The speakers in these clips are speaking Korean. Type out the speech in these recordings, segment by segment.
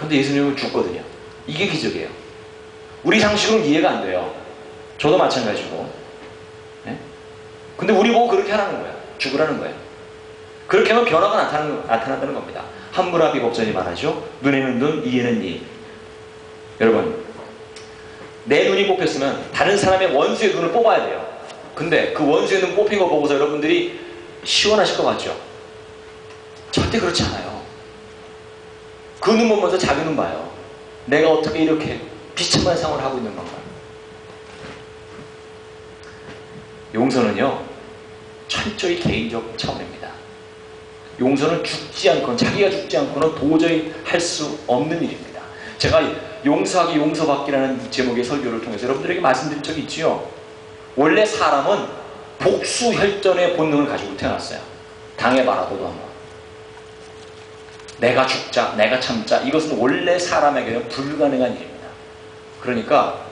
근데 예수님은 죽거든요. 이게 기적이에요. 우리 상식으로는 이해가 안 돼요. 저도 마찬가지고. 네? 근데 우리 보고 그렇게 하라는 거야. 죽으라는 거야. 그렇게 하면 변화가 나타나는, 나타난다는 겁니다. 함무라비 법전이 말하죠. 눈에는 눈, 이에는 이. 여러분, 내 눈이 뽑혔으면 다른 사람의 원수의 눈을 뽑아야 돼요. 근데 그 원수의 눈 뽑힌 거 보고서 여러분들이 시원하실 것 같죠? 절대 그렇지 않아요. 그눈 보면서 자기 눈 봐요. 내가 어떻게 이렇게 비참한 상황을 하고 있는 건가. 용서는요, 철저히 개인적 차원입니다. 용서는 죽지 않고는, 자기가 죽지 않고는 도저히 할 수 없는 일입니다. 제가 용서하기 용서받기라는 제목의 설교를 통해서 여러분들에게 말씀드린 적이 있지요. 원래 사람은 복수 혈전의 본능을 가지고 태어났어요. 당해봐라도도 한번. 내가 죽자, 내가 참자. 이것은 원래 사람에게는 불가능한 일입니다. 그러니까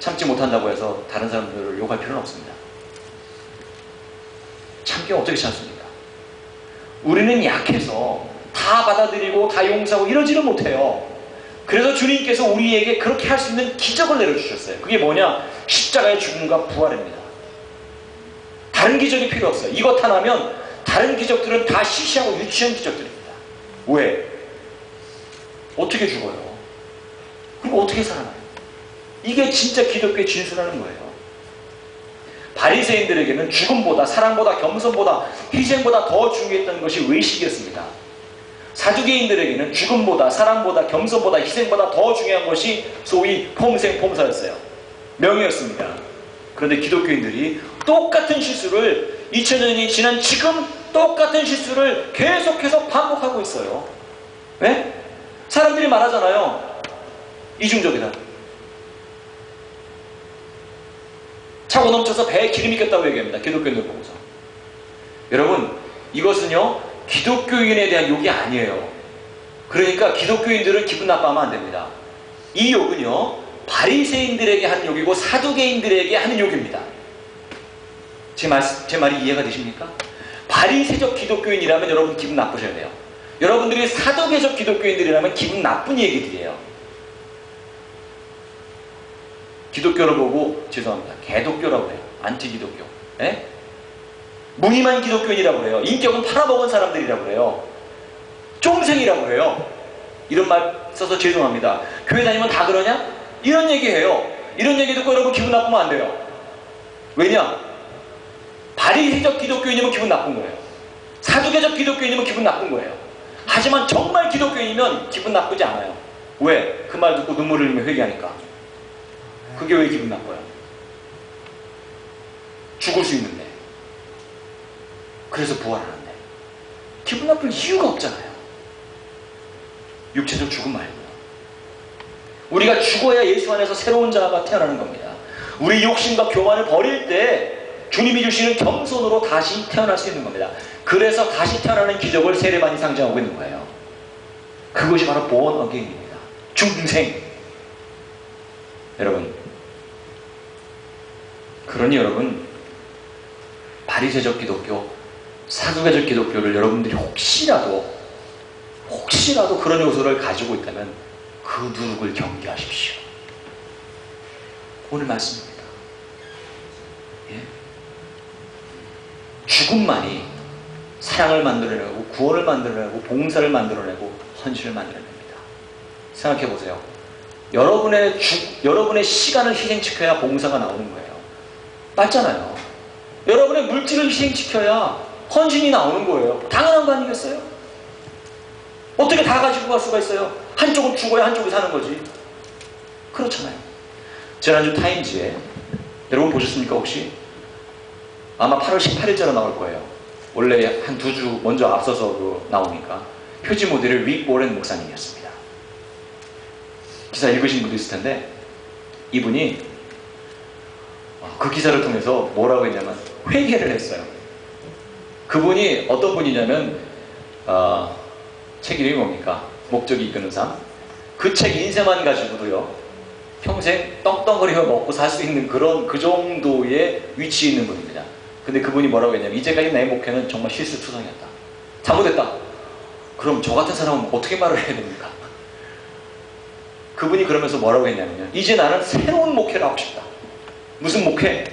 참지 못한다고 해서 다른 사람들을 욕할 필요는 없습니다. 참기 어떻게 참습니까? 우리는 약해서 다 받아들이고 다 용서하고 이러지를 못해요. 그래서 주님께서 우리에게 그렇게 할 수 있는 기적을 내려주셨어요. 그게 뭐냐? 십자가의 죽음과 부활입니다. 다른 기적이 필요 없어요. 이것 하나면 다른 기적들은 다 시시하고 유치한 기적들입니다. 왜? 어떻게 죽어요? 그리고 어떻게 살아나요? 이게 진짜 기독교의 진수라는 거예요. 바리새인들에게는 죽음보다 사랑보다 겸손보다 희생보다 더 중요했던 것이 외식이었습니다. 사두개인들에게는 죽음보다 사랑보다 겸손보다 희생보다 더 중요한 것이 소위 폼생 폼사였어요. 명예였습니다. 그런데 기독교인들이 똑같은 실수를 2000년이 지난 지금 똑같은 실수를 계속해서 반복하고 있어요. 왜? 사람들이 말하잖아요. 이중적이다. 차고 넘쳐서 배에 기름이 꼈다고 얘기합니다. 기독교인들 보고서. 여러분, 이것은요, 기독교인에 대한 욕이 아니에요. 그러니까 기독교인들은 기분 나빠하면 안 됩니다. 이 욕은요, 바리새인들에게 하는 욕이고 사두개인들에게 하는 욕입니다. 제, 말, 제 말이 이해가 되십니까? 바리새적 기독교인이라면 여러분 기분 나쁘셔야 돼요. 여러분들이 사도계적 기독교인들이라면 기분 나쁜 얘기들이에요. 기독교를 보고 죄송합니다. 개독교라고 해요. 안티기독교. 예? 무늬만 기독교인이라고 해요. 인격은 팔아먹은 사람들이라고 해요. 쫑생이라고 해요. 이런 말 써서 죄송합니다. 교회 다니면 다 그러냐? 이런 얘기해요. 이런 얘기 듣고 여러분 기분 나쁘면 안 돼요. 왜냐? 바리새적 기독교인이면 기분 나쁜 거예요. 사두개적 기독교인이면 기분 나쁜 거예요. 하지만 정말 기독교인이면 기분 나쁘지 않아요. 왜? 그 말 듣고 눈물을 흘리며 회개하니까. 그게 왜 기분 나빠요? 죽을 수 있는데. 그래서 부활하는데. 기분 나쁠 이유가 없잖아요. 육체적 죽음 말고요. 우리가 죽어야 예수 안에서 새로운 자가 태어나는 겁니다. 우리 욕심과 교만을 버릴 때 주님이 주시는 겸손으로 다시 태어날 수 있는 겁니다. 그래서 다시 태어나는 기적을 세례반이 상징하고 있는 거예요. 그것이 바로 born again입니다. 중생. 여러분, 그러니 여러분, 바리새적 기독교, 사두개적 기독교를 여러분들이 혹시라도 혹시라도 그런 요소를 가지고 있다면 그 누룩을 경계하십시오. 오늘 말씀입니다. 예? 죽음만이 사랑을 만들어내고 구원을 만들어내고 봉사를 만들어내고 헌신을 만들어냅니다. 생각해 보세요. 여러분의 죽, 여러분의 시간을 희생시켜야 봉사가 나오는 거예요. 맞잖아요. 여러분의 물질을 희생시켜야 헌신이 나오는 거예요. 당연한 거 아니겠어요? 어떻게 다 가지고 갈 수가 있어요? 한쪽은 죽어야 한쪽이 사는 거지. 그렇잖아요. 지난주 타임즈에 여러분 보셨습니까 혹시? 아마 8월 18일자로 나올 거예요. 원래 한 두 주 먼저 앞서서 그 나오니까 표지 모델을 릭 보렌 목사님이었습니다. 기사 읽으신 분도 있을 텐데 이분이 그 기사를 통해서 뭐라고 했냐면 회개를 했어요. 그분이 어떤 분이냐면 어, 책 이름이 뭡니까? 목적이 이끄는 삶. 그 책 인쇄만 가지고도요. 평생 떵떵거리며 먹고 살 수 있는 그런 그 정도의 위치에 있는 분입니다. 근데 그분이 뭐라고 했냐면 이제까지 내 목회는 정말 실수투성이었다. 잘못했다. 그럼 저 같은 사람은 어떻게 말을 해야 됩니까? 그분이 그러면서 뭐라고 했냐면요. 이제 나는 새로운 목회를 하고 싶다. 무슨 목회?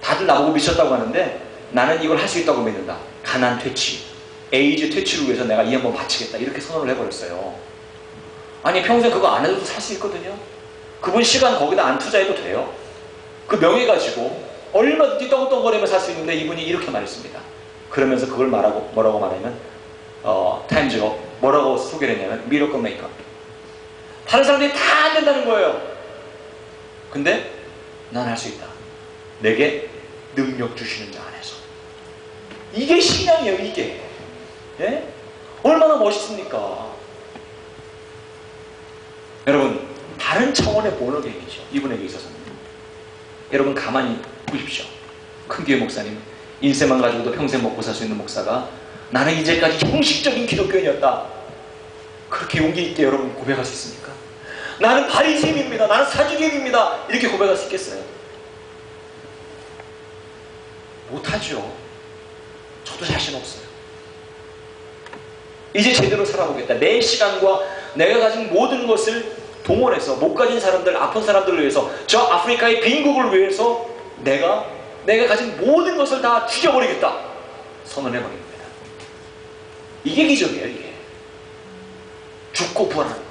다들 나보고 미쳤다고 하는데 나는 이걸 할 수 있다고 믿는다. 가난 퇴치, 에이즈 퇴치를 위해서 내가 이 한번 바치겠다. 이렇게 선언을 해버렸어요. 아니 평생 그거 안 해도 살 수 있거든요. 그분 시간 거기다 안 투자해도 돼요. 그 명예 가지고 얼마든지 떵떵거리며 살 수 있는데 이분이 이렇게 말했습니다. 그러면서 그걸 말하고 뭐라고 말하면 어, 타임즈가 뭐라고 소개를 했냐면 미러클 메이커. 다른 사람들이 다 안 된다는 거예요. 근데 난 할 수 있다. 내게 능력 주시는 자 안에서. 이게 신앙이에요, 이게. 예? 얼마나 멋있습니까? 여러분, 다른 차원의 본어게임이죠. 이분에게 있어서는. 여러분, 가만히 보십시오. 큰 교회 목사님, 인생만 가지고도 평생 먹고 살 수 있는 목사가 나는 이제까지 형식적인 기독교인이었다. 그렇게 용기 있게 여러분 고백할 수 있습니까? 나는 바리새인입니다. 나는 사주개입니다. 이렇게 고백할 수 있겠어요? 못하죠. 저도 자신 없어요. 이제 제대로 살아보겠다. 내 시간과 내가 가진 모든 것을 동원해서 못 가진 사람들, 아픈 사람들을 위해서 저 아프리카의 빈국을 위해서 내가 내가 가진 모든 것을 다 죽여버리겠다. 선언해 버립니다. 이게 기적이에요, 이게. 죽고 부활하는.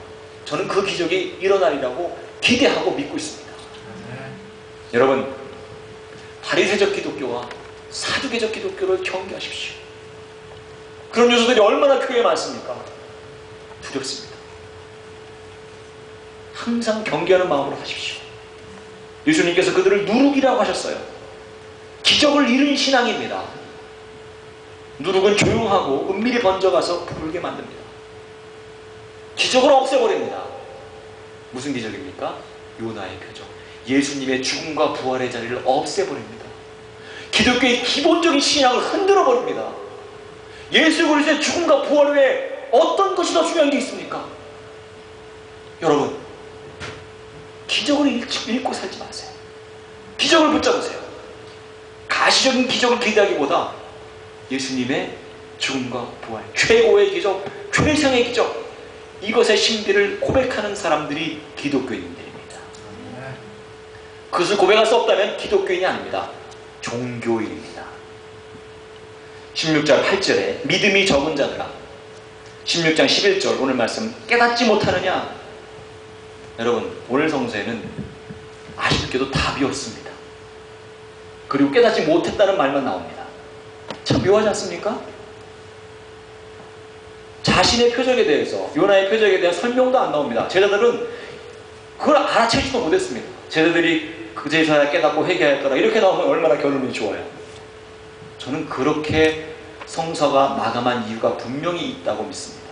저는 그 기적이 일어나리라고 기대하고 믿고 있습니다. 여러분, 바리새적 기독교와 사두개적 기독교를 경계하십시오. 그런 요소들이 얼마나 교회에 많습니까? 두렵습니다. 항상 경계하는 마음으로 하십시오. 예수님께서 그들을 누룩이라고 하셨어요. 기적을 잃은 신앙입니다. 누룩은 조용하고 은밀히 번져가서 부르게 만듭니다. 기적을 없애버립니다. 무슨 기적입니까? 요나의 표적. 예수님의 죽음과 부활의 자리를 없애버립니다. 기독교의 기본적인 신앙을 흔들어 버립니다. 예수 그리스도의 죽음과 부활 외에 어떤 것이 더 중요한 게 있습니까? 여러분, 기적을 잃고 살지 마세요. 기적을 붙잡으세요. 가시적인 기적을 기대하기보다 예수님의 죽음과 부활, 최고의 기적, 최상의 기적, 이것의 신비를 고백하는 사람들이 기독교인들입니다. 그것을 고백할 수 없다면 기독교인이 아닙니다. 종교인입니다. 16절 8절에 믿음이 적은 자들아 16장 11절 오늘 말씀 깨닫지 못하느냐 여러분 오늘 성서에는 아쉽게도 답이 없습니다. 그리고 깨닫지 못했다는 말만 나옵니다. 참 묘하지 않습니까? 자신의 표적에 대해서 요나의 표적에 대한 설명도 안 나옵니다. 제자들은 그걸 알아채지도 못했습니다. 제자들이 그제서야 깨닫고 회개할 거라 이렇게 나오면 얼마나 결론이 좋아요. 저는 그렇게 성서가 마감한 이유가 분명히 있다고 믿습니다.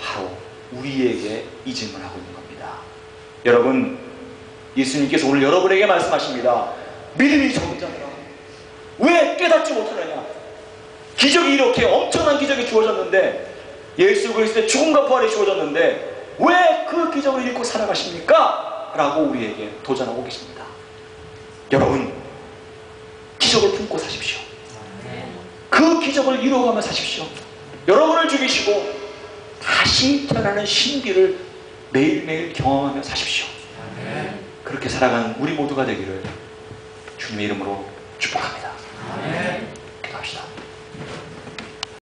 바로 우리에게 이 질문을 하고 있는 겁니다. 여러분, 예수님께서 오늘 여러분에게 말씀하십니다. 믿음이 적은 자들아, 왜 깨닫지 못하느냐? 기적이 이렇게 엄청난 기적이 주어졌는데 예수 그리스도의 죽음과 부활이 주어졌는데 왜 그 기적을 잃고 살아가십니까? 라고 우리에게 도전하고 계십니다. 여러분, 기적을 품고 사십시오. 그 기적을 이루어가며 사십시오. 여러분을 죽이시고 다시 태어나는 신비를 매일매일 경험하며 사십시오. 그렇게 살아가는 우리 모두가 되기를 주님의 이름으로 축복합니다. 기도합시다.